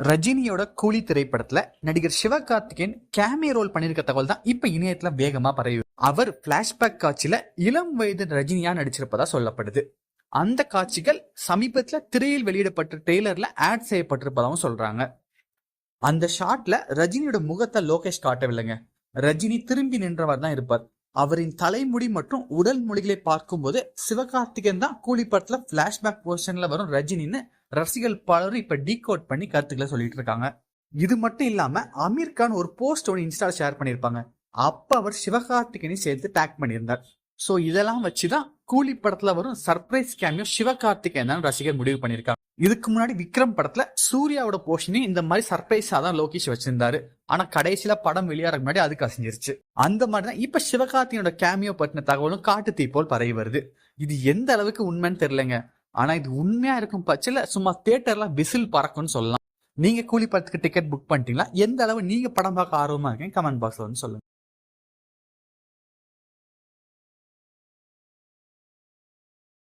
ரஜினியோட கூலி திரைப்படத்துல நடிகர் சிவகார்த்திகேயன் கேமிய ரோல் பண்ணிருக்க தகவல் தான் இப்ப இணையத்துல வேகமா பரவி அவர் பிளாஷ்பேக் காட்சியில இளம் வயது ரஜினியா நடிச்சிருப்பதா சொல்லப்படுது. அந்த காட்சிகள் சமீபத்துல திரையில் வெளியிடப்பட்ட ட்ரெய்லர்ல ஆட் செய்யப்பட்டிருப்பதாகவும் சொல்றாங்க. அந்த ஷாட்ல ரஜினியோட முகத்தை லோகேஷ் காட்டவில்லைங்க. ரஜினி திரும்பி நின்றவர் தான் இருப்பார். அவரின் தலைமுடி மற்றும் உடல் மொழிகளை பார்க்கும்போது சிவகார்த்திகேயன் தான் கூலி படத்துல பிளாஷ்பேக் போர்ஷன்ல வரும் ரஜினின்னு ரசிகர்கள் பலரும் இப்ப டீகோட் பண்ணி கருத்துக்களை சொல்லிட்டு இருக்காங்க. இது மட்டும் இல்லாம அமீர் கான் ஒரு போஸ்ட் ஒன்று இன்ஸ்டால ஷேர் பண்ணியிருப்பாங்க. அப்ப அவர் சிவகார்த்திகேயனை சேர்த்து டேக் பண்ணியிருந்தார். சோ இதெல்லாம் வச்சுதான் கூலி படத்துல வரும் சர்ப்ரைஸ் கேமியோ சிவகார்த்திகேயன் தான் ரசிகர் முடிவு பண்ணியிருக்காங்க இதுக்கு முன்னாடி விக்ரம் படத்துல சூர்யாவோட போர்ஷனையும் இந்த மாதிரி சர்ப்ரைஸா தான் லோகேஷ் வச்சிருந்தாரு. ஆனா கடைசியில படம் வெளியாறதுக்கு முன்னாடி அதுக்கு அசைஞ்சிருச்சு. அந்த மாதிரி தான் இப்ப சிவகார்த்தியோட கேமியோ பற்றின தகவலும் காட்டு தீ போல் பரவி வருது. இது எந்த அளவுக்கு உண்மைன்னு தெரியலங்க. ஆனா இது உண்மையா இருக்கும் பட்சத்தில் சும்மா தியேட்டர்ல விசில் பறக்கும்னு சொல்லலாம். நீங்க கூலி படத்துக்கு டிக்கெட் புக் பண்ணிட்டீங்களா? எந்த அளவு நீங்க படம் பார்க்க ஆர்வமா இருக்கீங்க? கமெண்ட் பாக்ஸ்ல வந்து சொல்லுங்க.